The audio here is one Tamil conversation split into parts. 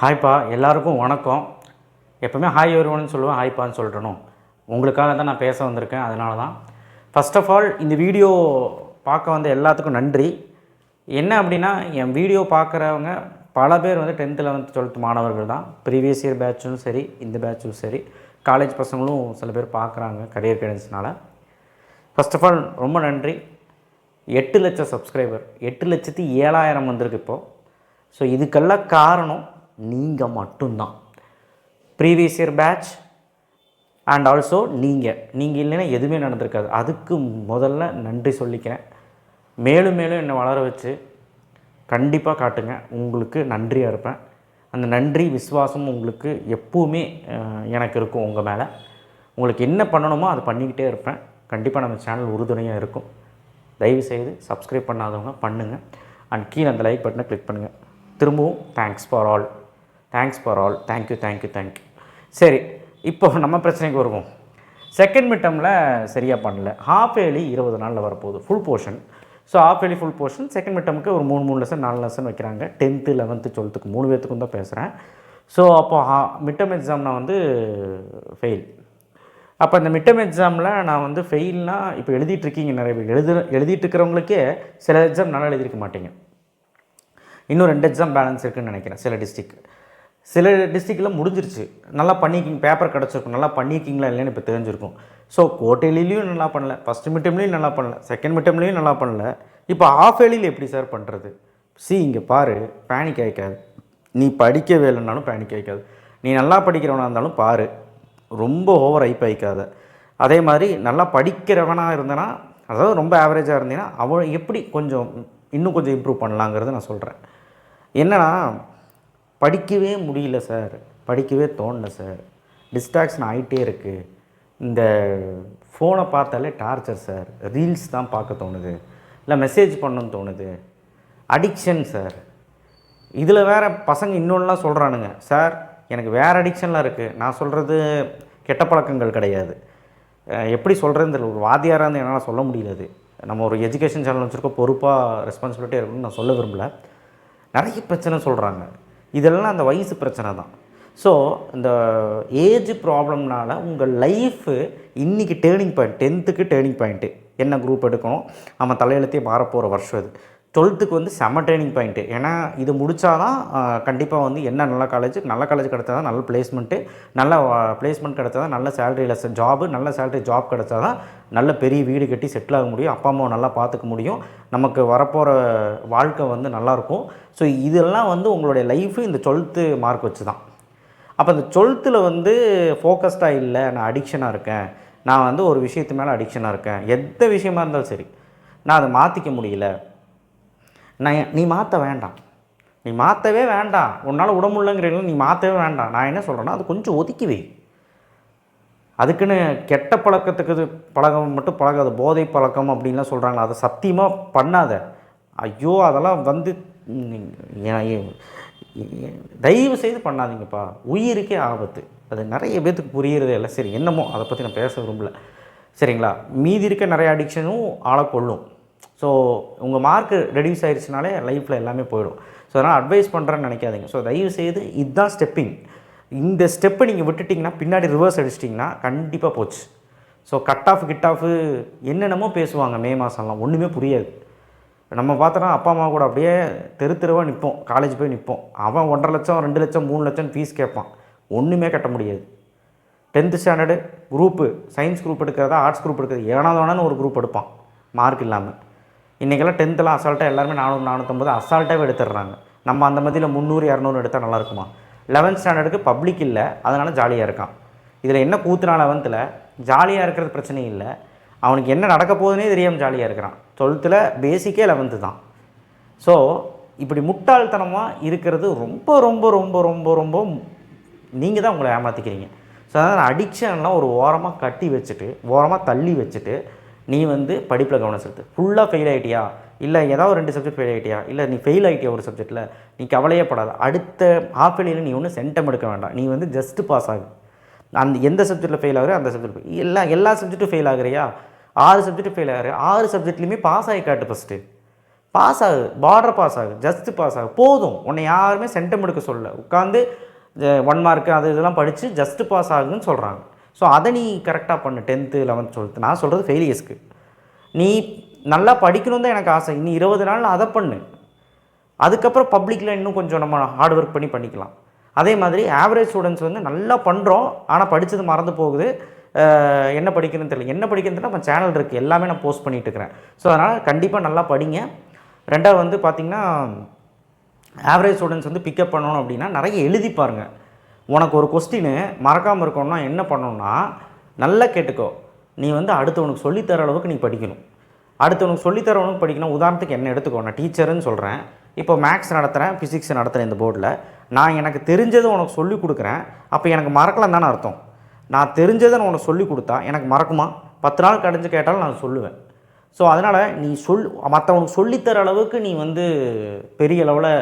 ஹாய்ப்பா எல்லாருக்கும் வணக்கம். எப்போவுமே ஹாய் வருவான்னு சொல்லுவேன் ஹாய்ப்பான்னு சொல்லணும் உங்களுக்காக தான் நான் பேச வந்திருக்கேன் அதனால தான் ஃபர்ஸ்ட் ஆஃப் ஆல் இந்த வீடியோ பார்க்க வந்த எல்லாத்துக்கும் நன்றி. என்ன அப்படின்னா என் வீடியோ பார்க்குறவங்க பல பேர் வந்து டென்த்து லெவன்த்து டுவெல்த் மாணவர்கள் தான். ப்ரீவியஸ் இயர் பேட்சும் சரி இந்த பேட்சும் சரி. காலேஜ் பசங்களும் சில பேர் பார்க்குறாங்க கரியர் கைடன்ஸ்னால் ஃபர்ஸ்ட் ஆஃப் ஆல் ரொம்ப நன்றி. எட்டு லட்சம் சப்ஸ்கிரைபர் எட்டு லட்சத்தி ஏழாயிரம் வந்திருக்கு இப்போது ஸோ இதுக்கெல்லாம் காரணம் நீங்கள் மட்டும்தான். Previous year batch and also நீங்கள் நீங்கள் இல்லைன்னா எதுவுமே நடந்திருக்காது. அதுக்கு முதல்ல நன்றி சொல்லிக்கிறேன். மேலும் மேலும் என்னை வளர வச்சு கண்டிப்பாக காட்டுங்க. உங்களுக்கு நன்றியாக இருப்பேன். அந்த நன்றி விஸ்வாசம் உங்களுக்கு எப்போவுமே எனக்கு இருக்கும் உங்கள் மேலே. உங்களுக்கு என்ன பண்ணணுமோ அதை பண்ணிக்கிட்டே இருப்பேன். கண்டிப்பாக நம்ம சேனல் உறுதுணையாக இருக்கும். தயவு செய்து சப்ஸ்கிரைப் பண்ணாதவங்க பண்ணுங்கள் அண்ட் கீழே அந்த லைக் பட்டனை கிளிக் பண்ணுங்கள் திரும்பவும் thanks for all thanks for all thank you thank you thank you சரி இப்போ நம்ம பிரச்சனைக்கு வருவோம். செகண்ட் மிட்டமில் சரியாக பண்ணல. ஹாஃப் ஏலி இருபது நாளில் வரப்போகுது. Full portion so half yearly full portion second மிட்டமுக்கு ஒரு மூணு மூணு லெசன் நாலு லெசன் வைக்கிறாங்க. டென்த்து லெவன்த்து டுவெல்த்துக்கு மூணு பேர்த்துக்கும் தான் பேசுகிறேன் ஸோ அப்போ மிட்டம் எக்ஸாம்னா வந்து ஃபெயில் அப்போ இந்த மிட்டம் எக்ஸாமில் நான் வந்து ஃபெயில்னால் இப்போ எழுதிட்டுருக்கீங்க நிறைய பேர். எழுது எழுதிட்டு இருக்கிறவங்களுக்கே சில எக்ஸாம் நல்லா எழுதியிருக்க மாட்டீங்க. இன்னும் ரெண்டு எக்ஸாம் பேலன்ஸ் இருக்குன்னு நினைக்கிறேன் சில டிஸ்ட்ரிக்ட் சில டிஸ்ட்ரிக்டில் முடிஞ்சிருச்சு. நல்லா பண்ணிக்கிங்க பேப்பர் கிடச்சிருக்கும். நல்லா பண்ணியிருக்கீங்களா இல்லைன்னு இப்போ தெரிஞ்சிருக்கும். ஸோ கோட்டையிலையும் நல்லா பண்ணல. ஃபஸ்ட்டு மிட்டம்லேயும் நல்லா பண்ணல. செகண்ட் மிட்டம்லேயும் நல்லா பண்ணல. இப்போ ஆஃப் ஏலியில் எப்படி சார் பண்ணுறது சி இங்கே பாரு. பேனிக் ஆகிக்காது நீ படிக்கவே இல்லைனாலும் பேனிக் ஆகிக்காது நீ நல்லா படிக்கிறவனாக இருந்தாலும் பாரு. ரொம்ப ஓவர் ஐப் ஆகிக்காத அதே மாதிரி நல்லா படிக்கிறவனாக இருந்தனா அதாவது ரொம்ப ஆவரேஜாக இருந்தீங்கன்னா அவன் எப்படி கொஞ்சம் இன்னும் கொஞ்சம் இம்ப்ரூவ் பண்ணலாங்கிறது நான் சொல்கிறேன் என்னன்னா படிக்கவே முடியல சார். படிக்கவே தோணல சார். டிஸ்ட்ராக்ஷன் ஆகிட்டே இருக்குது இந்த ஃபோனை பார்த்தாலே டார்ச்சர் சார். ரீல்ஸ் தான் பார்க்க தோணுது. இல்லை மெசேஜ் பண்ணணும்னு தோணுது. Addiction sir. இதில் வேறு பசங்க இன்னொன்றுலாம் சொல்கிறானுங்க சார் எனக்கு வேறு அடிக்ஷன்லாம் இருக்குது நான் சொல்கிறது கெட்ட பழக்கங்கள் கிடையாது. எப்படி சொல்கிறதுன்னு தெரியல. ஒரு வாத்தியாராக இருந்து என்னால் சொல்ல முடியல அது. நம்ம ஒரு எஜுகேஷன் சேனல் வச்சுருக்கோம். பொறுப்பாக ரெஸ்பான்சிபிலிட்டியாக இருக்குன்னு நான் சொல்ல விரும்பல. நிறைய பிரச்சனை சொல்கிறாங்க இதெல்லாம் அந்த வயசு பிரச்சனை தான். ஸோ இந்த ஏஜ் ப்ராப்ளம்னால உங்கள் லைஃபு இன்றைக்கி டேர்னிங் பாயிண்ட் டென்த்துக்கு டேர்னிங் பாயிண்ட்டு என்ன குரூப் எடுக்கணும்? நம்ம தலையெழுத்தே மாறப்போகிற வருஷம் இது. டுவெல்த்துக்கு வந்து செம்ம ட்ரைனிங் பாயிண்ட்டு ஏன்னா இது முடித்தாதான் கண்டிப்பாக வந்து என்ன நல்ல காலேஜ் நல்ல காலேஜ் கிடச்சா தான் நல்ல பிளேஸ்மெண்ட்டு நல்ல பிளேஸ்மெண்ட் கிடச்சா தான் நல்ல சேலரியில் ஜாபு நல்ல சேலரி ஜாப் கிடச்சா தான் நல்ல பெரிய வீடு கட்டி செட்டில் ஆக முடியும். அப்பா அம்மாவை நல்லா பார்த்துக்க முடியும். நமக்கு வரப்போகிற வாழ்க்கை வந்து நல்லாயிருக்கும் ஸோ இதெல்லாம் வந்து உங்களுடைய லைஃபு இந்த டுவெல்த்து மார்க் வச்சு தான் அப்போ இந்த டுவெல்த்தில் வந்து ஃபோக்கஸ்டாக இல்லை நான் அடிக்ஷனாக இருக்கேன். நான் வந்து ஒரு விஷயத்து மேலே அடிக்ஷனாக இருக்கேன். எந்த விஷயமா இருந்தாலும் சரி நான் அதை மாற்றிக்க முடியல. நான் நீ மாற்ற வேண்டாம். நீ மாற்றவே வேண்டாம். உன்னால் உடம்புள்ளங்கிறீங்களா நீ மாற்றவே வேண்டாம். நான் என்ன சொல்கிறேன்னா அது கொஞ்சம் ஒதுக்கி வை அதுக்குன்னு கெட்ட பழக்கத்துக்கு இது பழக்கம் மட்டும் பழகாது போதை பழக்கம் அப்படின்லாம் சொல்கிறாங்களா அதை சத்தியமாக பண்ணாத. ஐயோ அதெல்லாம் வந்து தயவு செய்து பண்ணாதீங்கப்பா. உயிருக்கே ஆபத்து. அது நிறைய பேர்த்துக்கு புரியறதே இல்லை. சரி என்னமோ அதை பற்றி நான் பேச விரும்பல. சரிங்களா? மீதி இருக்க நிறைய அடிக்ஷனும் ஆளை கொள்ளும் ஸோ உங்கள் மார்க் ரெடியூஸ் ஆயிடுச்சுனாலே லைஃப்பில் எல்லாமே போயிடும். ஸோ அதனால் அட்வைஸ் பண்ணுறேன்னு நினைக்காதீங்க. ஸோ தயவு செய்து இதுதான் ஸ்டெப்பிங் இந்த ஸ்டெப்பை நீங்கள் விட்டுட்டிங்கன்னா பின்னாடி ரிவர்ஸ் அடிச்சிட்டிங்கன்னா கண்டிப்பாக போச்சு. So cut off kit off என்னென்னமோ பேசுவாங்க. மே மாதம்லாம் ஒன்றுமே புரியாது. நம்ம பார்த்தோன்னா அப்பா அம்மா கூட அப்படியே தெரு தெருவாக நிற்போம் காலேஜ் போய் நிற்போம் அவன் ஒன்றரை லட்சம் ரெண்டு லட்சம் மூணு லட்சம் ஃபீஸ் கேட்பான். ஒன்றுமே கட்ட முடியாது. Tenth standard group science group எடுக்கிறதா ஆர்ட்ஸ் குரூப் எடுக்கிறது ஏனாதோனான்னு ஒரு குரூப் எடுப்பான். மார்க் இல்லாமல் இன்றைக்கெல்லாம் டென்த்தில் அசால்ட்டாக எல்லாருமே நானூறு நானூற்றம்பது அசால்ட்டாகவே எடுத்துடுறாங்க. நம்ம அந்த மதியில் முந்நூறு இரநூறு எடுத்தால் நல்லா இருக்குமா? லெவன்த் ஸ்டாண்டர்டுக்கு பப்ளிக் இல்லை அதனால் ஜாலியாக இருக்கான். இதில் என்ன கூத்துனா லெவன்த்தில் ஜாலியாக இருக்கிறது பிரச்சனை இல்லை. அவனுக்கு என்ன நடக்க போகுதுன்னே தெரியாமல் ஜாலியாக இருக்கிறான். டுவெல்த்தில் பேசிக்கே லெவன்த்து தான். ஸோ இப்படி முட்டாள்தனமாக இருக்கிறது ரொம்ப ரொம்ப ரொம்ப ரொம்ப ரொம்ப நீங்கள் தான் உங்களை ஏமாற்றிக்கிறீங்க ஸோ அதனால் அடிக்ஷன்லாம் ஒரு ஓரமாக கட்டி வச்சுட்டு ஓரமாக தள்ளி வச்சுட்டு நீ வந்து படிப்பில் கவனம் செலுத்து. ஃபுல்லாக ஃபெயில் ஆகிட்டியா இல்லை ஏதாவது ரெண்டு சப்ஜெக்ட் ஃபெயில் ஆகிட்டியா இல்லை நீ ஃபெயில் ஆகிட்டியா ஒரு சப்ஜெக்ட்டில் நீ கவலையே படாத. அடுத்த ஹாஃப் இயர்லியில் நீ ஒன்றும் சென்டம் எடுக்க வேண்டாம். நீ வந்து ஜஸ்ட்டு பாஸ் ஆகு. அந்த எந்த சப்ஜெக்ட்டில் ஃபெயில் ஆகுற அந்த சப்ஜெக்ட் எல்லா எல்லா சப்ஜெக்ட்டும் ஃபெயில் ஆகுறியா? ஆறு சப்ஜெக்ட் ஃபெயில் ஆகுற ஆறு சப்ஜெக்ட்லேயுமே பாஸ் ஆகி காட்டு ஃபஸ்ட்டு பாஸ் ஆகு. பார்டர் பாஸ் ஆகு. ஜஸ்ட்டு பாஸ் ஆகு. போதும். உன்னை யாருமே சென்டம் எடுக்க சொல்லலை. உட்காந்து ஒன் மார்க்கு அது இதெல்லாம் படித்து ஜஸ்ட்டு பாஸ் ஆகுன்னு சொல்கிறாங்க ஸோ அதை நீ கரெக்டாக பண்ணு. டென்த்து லெவன்த் டுவெல்த்து நான் சொல்கிறது ஃபெயிலியர்ஸ்க்கு நீ நல்லா படிக்கணும் தான் எனக்கு ஆசை. இன்னும் இருபது நாள் அதை பண்ணு. அதுக்கப்புறம் பப்ளிக்கில் இன்னும் கொஞ்சம் நம்ம ஹார்ட் ஒர்க் பண்ணி பண்ணிக்கலாம். அதே மாதிரி ஆவரேஜ் ஸ்டூடெண்ட்ஸ் வந்து நல்லா பண்ணுறோம் ஆனால் படித்தது மறந்து போகுது. என்ன படிக்கணும்னு தெரியல. என்ன படிக்கணும்னு நம்ம சேனல் இருக்குது எல்லாமே நான் போஸ்ட் பண்ணிகிட்டு இருக்கிறேன். ஸோ அதனால் கண்டிப்பாக நல்லா படிங்க. ரெண்டாவது வந்து பார்த்திங்கன்னா ஆவரேஜ் ஸ்டூடெண்ட்ஸ் வந்து பிக்கப் பண்ணணும் அப்படின்னா நிறைய எழுதி பாருங்கள் உனக்கு ஒரு கொஸ்டின் மறக்காமல் இருக்கணும்னா என்ன பண்ணணும்னா நல்லா கேட்டுக்கோ. நீ வந்து அடுத்தவனுக்கு சொல்லித்தர அளவுக்கு நீ படிக்கணும். அடுத்தவனுக்கு சொல்லித்தரவனுக்கு படிக்கணும் உதாரணத்துக்கு என்ன எடுத்துக்கோ நான் டீச்சருன்னு சொல்கிறேன் இப்போ மேக்ஸ் நடத்துகிறேன் ஃபிசிக்ஸ் நடத்துகிறேன் இந்த போர்டில் நான் எனக்கு தெரிஞ்சதை உனக்கு சொல்லி கொடுக்குறேன். அப்போ எனக்கு மறக்கலாம் தானே அர்த்தம். நான் தெரிஞ்சதை நான் உனக்கு சொல்லி கொடுத்தா எனக்கு மறக்குமா? பத்து நாள் கடைஞ்சு கேட்டாலும் நான் சொல்லுவேன். ஸோ அதனால் நீ சொல் மற்றவனுக்கு சொல்லித்தர அளவுக்கு நீ வந்து பெரிய அளவில்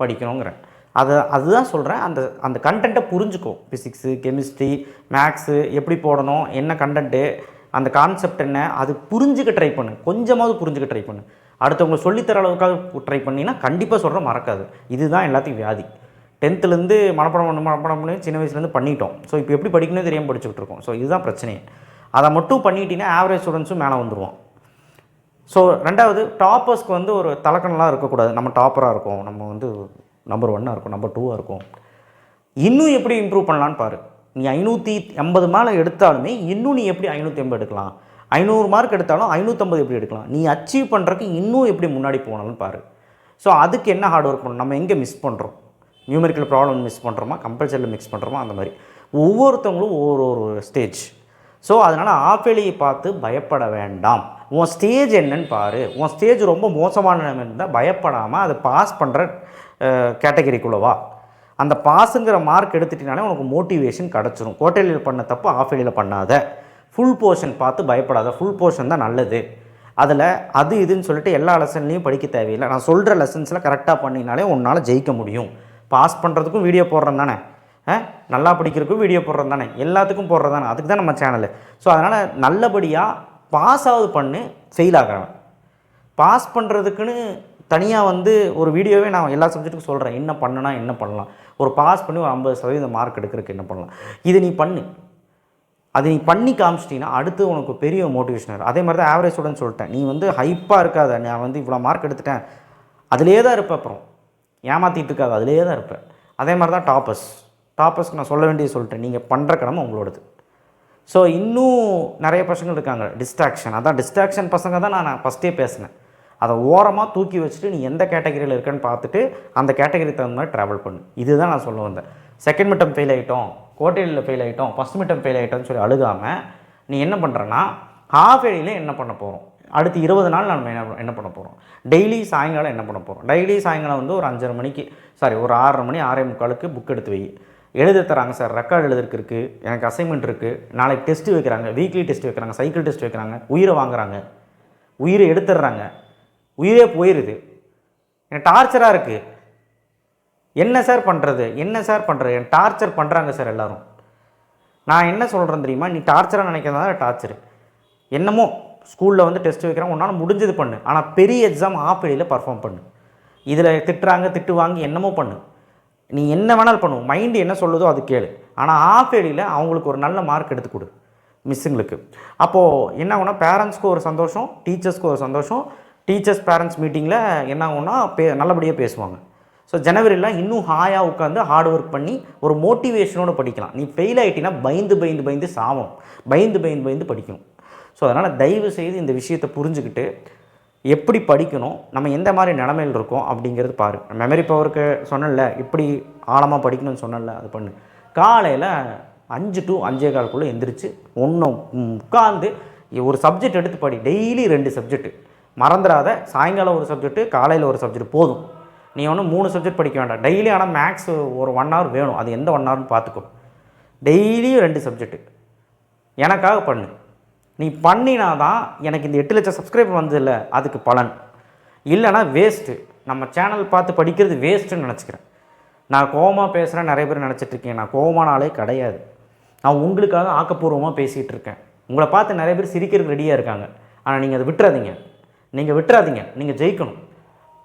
படிக்கணுங்கிறேன் அதை அதுதான் சொல்கிறேன் அந்த அந்த கண்டென்ட்டை புரிஞ்சுக்கும் ஃபிசிக்ஸு கெமிஸ்ட்ரி மேக்ஸு எப்படி போடணும் என்ன கண்டென்ட்டு அந்த கான்செப்ட் என்ன அது புரிஞ்சுக்க ட்ரை பண்ணு. கொஞ்சமாவது புரிஞ்சுக்க ட்ரை பண்ணு. அடுத்தவங்க சொல்லித்தர அளவுக்காக ட்ரை பண்ணினா கண்டிப்பாக சொல்கிற மறக்காது. இதுதான் எல்லாத்தையும் வியாதி. டென்த்துலேருந்து மனப்பாடம் பண்ண மனப்பாடம் பண்ணி சின்ன வயசுலேருந்து பண்ணிட்டோம். ஸோ இப்போ எப்படி படிக்கணும் தெரியாமல் படிச்சுக்கிட்டு இருக்கோம். ஸோ இதுதான் பிரச்சனையே. அதை மட்டும் பண்ணிட்டீங்கன்னா ஆவரேஜ் ஸ்டூடெண்ட்ஸும் மேலே வந்துடுவோம் ஸோ ரெண்டாவது டாப்பர்ஸ்க்கு வந்து ஒரு தலக்கணலாம் இருக்கக்கூடாது. நம்ம டாப்பராக இருக்கோம். நம்ம வந்து நம்பர் ஒன்னாக இருக்கும் நம்பர் டூவாக இருக்கும். இன்னும் எப்படி இம்ப்ரூவ் பண்ணலான்னு பாரு. நீ ஐநூற்றி எண்பது மேலே எடுத்தாலுமே இன்னும் நீ எப்படி ஐநூற்றி எண்பது எடுக்கலாம்? ஐநூறு மார்க் எடுத்தாலும் ஐநூற்றம்பது எப்படி எடுக்கலாம்? நீ அச்சீவ் பண்ணுறதுக்கு இன்னும் எப்படி முன்னாடி போனாலும் பாரு. ஸோ அதுக்கு என்ன ஹார்ட் ஒர்க் பண்ணணும்? நம்ம எங்கே மிஸ் பண்ணுறோம் நியூமெரிக்கல் ப்ராப்ளம் மிஸ் பண்ணுறோமா கம்பல்சரியில் மிக்ஸ் பண்ணுறோமா அந்த மாதிரி. ஒவ்வொருத்தவங்களும் ஒவ்வொரு ஒரு ஸ்டேஜ் ஸோ அதனால் ஆஃபேலியை பார்த்து பயப்பட வேண்டாம். உன் ஸ்டேஜ் என்னன்னு பாரு. உன் ஸ்டேஜ் ரொம்ப மோசமான நிலைமை இருந்தால் பயப்படாமல் அதை பாஸ் பண்ணுற கேட்டகரிக்குள்ளவா அந்த பாஸுங்கிற மார்க் எடுத்துட்டினாலே உனக்கு மோட்டிவேஷன் கிடச்சிரும். கோட்டையில் பண்ண தப்பு ஆஃபேலியில் பண்ணாத. ஃபுல் போர்ஷன் பார்த்து பயப்படாத. ஃபுல் போர்ஷன் தான் நல்லது. அதில் அது இதுன்னு சொல்லிட்டு எல்லா லெசன்லையும் படிக்க தேவையில்லை. நான் சொல்கிற லெசன்ஸில் கரெக்டாக பண்ணினாலே உன்னால் ஜெயிக்க முடியும். பாஸ் பண்ணுறதுக்கும் வீடியோ போடுறேன் தானே? ஆ? நல்லா படிக்கிறதுக்கும் வீடியோ போடுறது தானே? எல்லாத்துக்கும் போடுறது தானே? அதுக்கு தான் நம்ம சேனலு ஸோ அதனால் நல்லபடியாக பாஸ் ஆகுது பண்ணு ஃபெயில் ஆகிறவன் பாஸ் பண்ணுறதுக்குன்னு தனியாக வந்து ஒரு வீடியோவே நான் எல்லா சப்ஜெக்ட்டுக்கும் சொல்கிறேன் என்ன பண்ணனா என்ன பண்ணலாம். ஒரு பாஸ் பண்ணி ஒரு ஐம்பது சதவீதம் மார்க் எடுக்கிறதுக்கு என்ன பண்ணலாம். இது நீ பண்ணு. அது நீ பண்ணி காமிச்சிட்டிங்கன்னா அடுத்து உனக்கு பெரிய மோட்டிவேஷன் அதே மாதிரி தான் ஆவரேஜ் ஸ்டூடெண்ட் சொல்லிட்டேன். நீ வந்து ஹைப்பாக இருக்காத. நான் வந்து இவ்வளோ மார்க் எடுத்துட்டேன். அதிலே தான் இருப்பேன் அப்புறம். ஏமாற்றிட்டு இருக்காது. அதிலே தான் இருப்பேன் அதே மாதிரி தான் டாப்பர்ஸ் டாப்பர்ஸ்க்கு நான் சொல்ல வேண்டியது சொல்லிட்டேன். நீங்கள் பண்ணுற கடமை உங்களோடது. ஸோ இன்னும் நிறைய பசங்கள் இருக்காங்க. டிஸ்ட்ராக்ஷன் அதான் டிஸ்ட்ராக்ஷன் பசங்க தான் நான் ஃபஸ்ட்டே பேசினேன். அதை ஓரமாக தூக்கி வச்சுட்டு நீ எந்த கேட்டகரியில் இருக்கன்னு பார்த்துட்டு அந்த கேட்டகரி தகுந்த மாதிரி ட்ராவல் பண்ணு. இதுதான் நான் சொல்ல வந்தேன். செகண்ட் மிட்டம் ஃபெயில் ஆகிட்டோம் கோட்டையில் ஃபெயில் ஆகிட்டோம் ஃபஸ்ட் மிட்டம் ஃபெயில் ஆகிட்டோம்னு சொல்லி அழுகாமல் நீ என்ன பண்ணுறேன்னா ஹாஃப் ஏடியில் என்ன பண்ண போகிறோம் அடுத்து இருபது நாள் நம்ம என்ன என்ன பண்ண போகிறோம் டெய்லி சாயங்காலம் என்ன பண்ண போகிறோம் டெய்லி சாயங்காலம் வந்து ஒரு அஞ்சரை மணிக்கு சாரி ஒரு ஆறரை மணி ஆறே முக்காலுக்கு புக் எடுத்து வை. எழுத தராங்க சார் ரெக்கார்டு எழுதுறதுக்கு இருக்குது எனக்கு அசைன்மெண்ட் இருக்குது நாளைக்கு டெஸ்ட்டு வைக்கிறாங்க. வீக்லி டெஸ்ட் வைக்கிறாங்க. சைக்கிள் டெஸ்ட் வைக்கிறாங்க. உயிரை வாங்குறாங்க. உயிரை எடுத்துடுறாங்க. உயிரே போயிடுது எனக்கு டார்ச்சராக இருக்குது என்ன சார் பண்ணுறது என்ன சார் பண்ணுறது என் டார்ச்சர் பண்ணுறாங்க சார் எல்லோரும். நான் என்ன சொல்கிறேன் தெரியுமா? நீ டார்ச்சராக நினைக்கிறதா டார்ச்சர் என்னமோ ஸ்கூலில் வந்து டெஸ்ட் வைக்கிறாங்க. உன்னால் முடிஞ்சது பண்ணு. ஆனால் பெரிய எக்ஸாம் ஆஃப் வெளியில் பர்ஃபார்ம் பண்ணு. இதில் திட்டுறாங்க திட்டு வாங்கி என்னமோ பண்ணு. நீ என்ன வேணாலும் பண்ணு. மைண்டு என்ன சொல்லுதோ அது கேளு. ஆனால் ஆஃப் ஏடியில் அவங்களுக்கு ஒரு நல்ல மார்க் எடுத்து கொடு. மிஸ்ஸுங்களுக்கு அப்போது என்ன ஆகுனா பேரண்ட்ஸ்க்கு ஒரு சந்தோஷம் டீச்சர்ஸ்க்கு ஒரு சந்தோஷம் டீச்சர்ஸ் பேரண்ட்ஸ் மீட்டிங்கில் என்ன ஆகும்னா பே நல்லபடியாக பேசுவாங்க. ஸோ ஜனவரியில் இன்னும் ஹாயாக உட்காந்து ஹார்ட் ஒர்க் பண்ணி ஒரு மோட்டிவேஷனோட படிக்கலாம். நீ ஃபெயில் ஆகிட்டினா பயந்து பயந்து பயந்து சாவும் பயந்து பயந்து பயந்து படிக்கணும். ஸோ அதனால் தயவு செய்து இந்த விஷயத்தை புரிஞ்சுக்கிட்டு எப்படி படிக்கணும் நம்ம எந்த மாதிரி நிலமையில் இருக்கோம் அப்படிங்கிறது பாரு. மெமரி பவருக்கு சொன்னல இப்படி ஆழமாக படிக்கணும்னு சொன்னல அது பண்ணு. காலையில் அஞ்சு டு அஞ்சே காலக்குள்ளே எந்திரிச்சு ஒன்று உட்காந்து ஒரு சப்ஜெக்ட் எடுத்து படி. டெய்லி ரெண்டு சப்ஜெக்ட்டு மறந்துடாத. சாயங்காலம் ஒரு சப்ஜெக்ட்டு காலையில் ஒரு சப்ஜெக்ட் போதும். நீ ஒன்றும் மூணு சப்ஜெக்ட் படிக்க வேண்டாம். டெய்லி ஆனால் மேக்ஸ் ஒரு ஒன் ஹவர் வேணும். அது எந்த ஒன் ஹவர்னு பார்த்துக்கோ. டெய்லியும் ரெண்டு சப்ஜெக்ட்டு எனக்காக பண்ணு. நீ பண்ணினா தான் எனக்கு இந்த எட்டு லட்சம் சப்ஸ்கிரைபர் வந்ததில்ல அதுக்கு பலன். இல்லைன்னா வேஸ்ட்டு நம்ம சேனல் பார்த்து படிக்கிறது வேஸ்ட்டுன்னு நினச்சிக்கிறேன். நான் கோவமாக பேசுகிறேன் நிறைய பேர் நினச்சிட்ருக்கேன் நான் கோபமானாலே கிடையாது. நான் உங்களுக்காக ஆக்கப்பூர்வமாக பேசிகிட்டு இருக்கேன். உங்களை பார்த்து நிறைய பேர் சிரிக்கிறதுக்கு ரெடியாக இருக்காங்க. ஆனால் நீங்கள் அதை விட்டுறாதீங்க. நீங்கள் விட்டுறாதீங்க. நீங்கள் ஜெயிக்கணும்.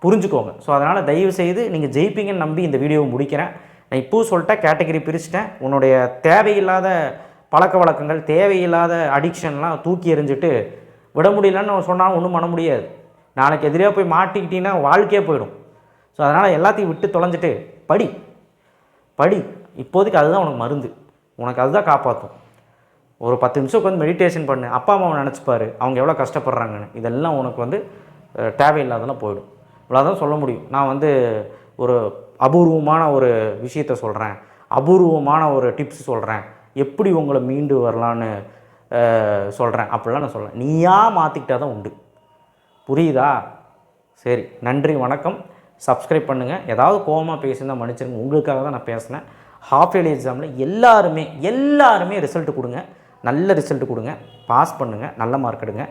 புரிஞ்சுக்கோங்க. ஸோ அதனால் தயவு செய்து நீங்கள் ஜெயிப்பீங்கன்னு நம்பி இந்த வீடியோவை முடிக்கிறேன். நான் இப்போவும் சொல்லிட்டேன் கேட்டகரி பிரிச்சுட்டேன். உன்னுடைய தேவையில்லாத பழக்க வழக்கங்கள் தேவையில்லாத அடிக்ஷன்லாம் தூக்கி எறிஞ்சிட்டு விட முடியலன்னு சொன்னால் ஒன்றும் பண்ண முடியாது. நாளைக்கு எதிரியாக போய் மாட்டிக்கிட்டீங்கன்னா வாழ்க்கையே போயிடும். ஸோ அதனால் எல்லாத்தையும் விட்டு தொலைஞ்சிட்டு படி. படி. இப்போதைக்கு அதுதான் உனக்கு மருந்து. உனக்கு அதுதான் காப்பாற்றும். ஒரு பத்து நிமிஷம் உட்காந்து மெடிடேஷன் பண்ணு. அப்பா அம்மாவை நினச்சிப்பாரு. அவங்க எவ்வளோ கஷ்டப்படுறாங்கன்னு. இதெல்லாம் உனக்கு வந்து தேவையில்லாதெல்லாம் போயிடும். இவ்வளோதான் சொல்ல முடியும். நான் வந்து ஒரு அபூர்வமான ஒரு விஷயத்த சொல்கிறேன் அபூர்வமான ஒரு டிப்ஸ் சொல்கிறேன் எப்படி உங்களை மீண்டு வரலான்னு சொல்கிறேன் அப்படிலாம் நான் சொல்கிறேன் நீயா மாற்றிக்கிட்டா தான் உண்டு. புரியுதா? சரி. நன்றி வணக்கம். சப்ஸ்கிரைப் பண்ணுங்கள் ஏதாவது கோவமாக பேசியிருந்தால் மன்னிச்சிருங்க. உங்களுக்காக தான் நான் பேசினேன். ஹாஃப் இயர்லி எக்ஸாமில் எல்லாருமே எல்லாருமே ரிசல்ட் கொடுங்க. நல்ல ரிசல்ட் கொடுங்க பாஸ் பண்ணுங்கள் நல்ல மார்க் எடுங்க.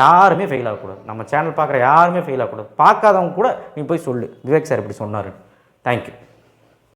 யாருமே ஃபெயில் ஆகக்கூடாது. நம்ம சேனல் பார்க்குற யாருமே ஃபெயில் ஆகக்கூடாது. பார்க்காதவங்க கூட நீ போய் சொல்லு. விவேக் சார் இப்படி சொன்னார் தேங்க்யூ